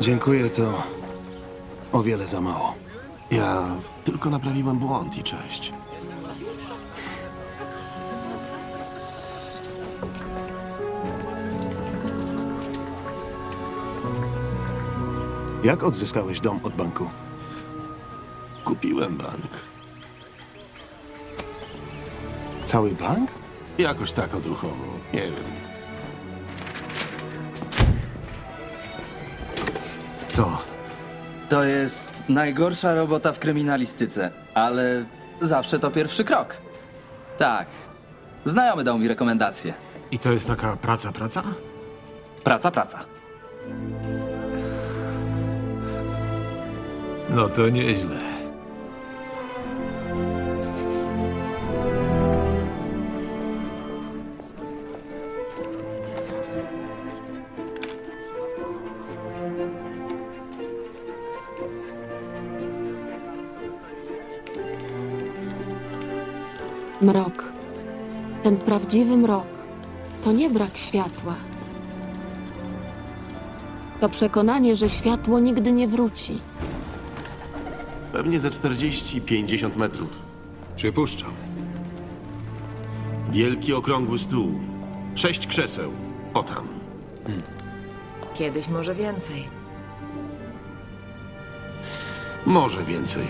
Dziękuję, to o wiele za mało. Ja tylko naprawiłem błąd i cześć. Jak odzyskałeś dom od banku? Kupiłem bank. Cały bank? Jakoś tak odruchowo. Nie wiem. Co? To jest najgorsza robota w kryminalistyce, ale zawsze to pierwszy krok. Tak. Znajomy dał mi rekomendację. I to jest taka praca, praca? Praca, praca. No to nieźle. Mrok. Ten prawdziwy mrok to nie brak światła. To przekonanie, że światło nigdy nie wróci. Pewnie ze 40-50 metrów. Przypuszczam. Wielki okrągły stół. Sześć krzeseł. O tam. Kiedyś może więcej. Może więcej.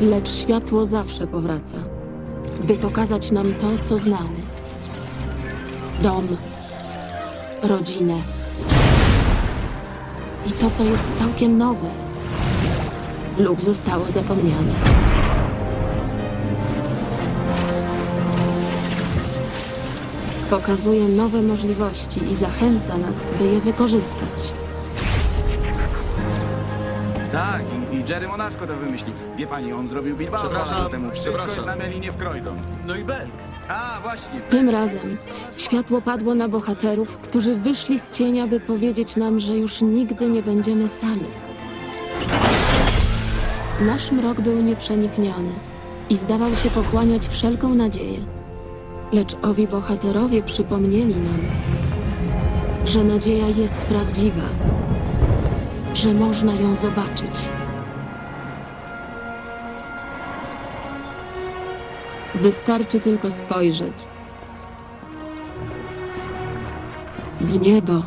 Lecz światło zawsze powraca, by pokazać nam to, co znamy. Dom, rodzinę i to, co jest całkiem nowe lub zostało zapomniane. Pokazuje nowe możliwości i zachęca nas, by je wykorzystać. Tak, i, i Jerry Monasco to wymyślił. Wie pani, on zrobił Bilbao dwa lata temu. Wszystko jest na melinie w Croydon. No i Belk. A, właśnie. Tym razem światło padło na bohaterów, którzy wyszli z cienia, by powiedzieć nam, że już nigdy nie będziemy sami. Nasz mrok był nieprzenikniony i zdawał się pochłaniać wszelką nadzieję. Lecz owi bohaterowie przypomnieli nam, że nadzieja jest prawdziwa, że można ją zobaczyć. Wystarczy tylko spojrzeć w niebo